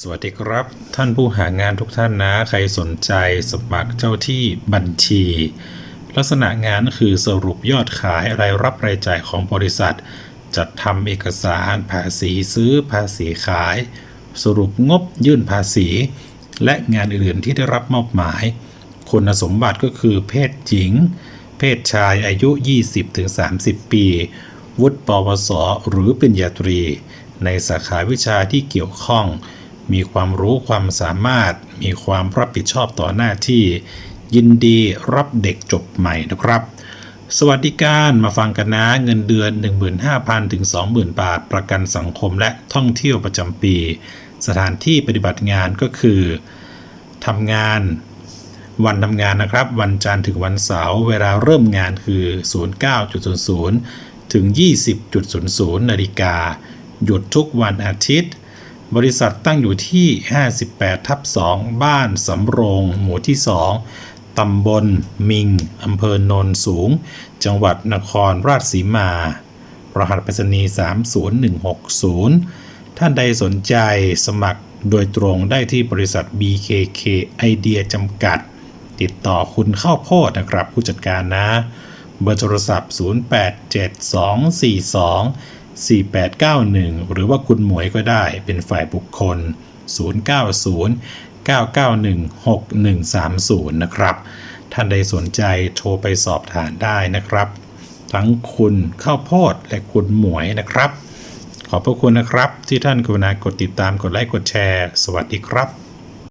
สวัสดีครับ ท่านผู้หางานทุกท่านนะ ใครสนใจสมัครเจ้าที่บัญชี ลักษณะงานคือสรุปยอดขายรายรับรายจ่ายของบริษัท จัดทำเอกสารภาษีซื้อภาษีขาย สรุปงบยื่นภาษี และงานอื่นๆที่ได้รับมอบหมาย คุณสมบัติก็คือเพศหญิง เพศชายอายุ 20-30 ปี วุฒิปวส หรือปริญญาตรี ในสาขาวิชาที่เกี่ยวข้อง มีความรู้ความสามารถ มีความรับผิดชอบต่อหน้าที่ ยินดีรับเด็กจบใหม่นะครับ สวัสดิการมาฟังกันนะเงินเดือน 15,000 ถึง 20,000 บาท ประกันสังคมและท่องเที่ยวประจำปี สถานที่ปฏิบัติงานก็คือทำงานวันทำงานนะครับ วันจันทร์ถึงวันเสาร์เวลาเริ่มงานคือ 09.00 ถึง 20.00 นาฬิกา หยุดทุกวันอาทิตย์ บริษัทตั้งอยู่ที่ 58 ทับ 2 บ้านสำโรง หมู่ที่ 2 ตำบล มิง อำเภอโนนสูง จังหวัดนครราชสีมา รหัสไปรษณีย์30160 ท่านใดสนใจสมัครโดยตรงได้ที่บริษัท BKK ไอเดียจำกัด ติดต่อคุณเข้าโพดนะครับผู้จัดการนะ เบอร์โทรศัพท์ 087242 4891 หรือว่าคุณหมวยก็ได้เป็นฝ่ายบุคคล 0909916130 นะครับ ท่านใดสนใจโทรไปสอบถามได้นะครับ ทั้งคุณข้าวโพดและคุณหมวยนะครับ ขอบพระคุณนะครับที่ท่านกรุณากดติดตามกดไลค์กดแชร์ สวัสดีครับ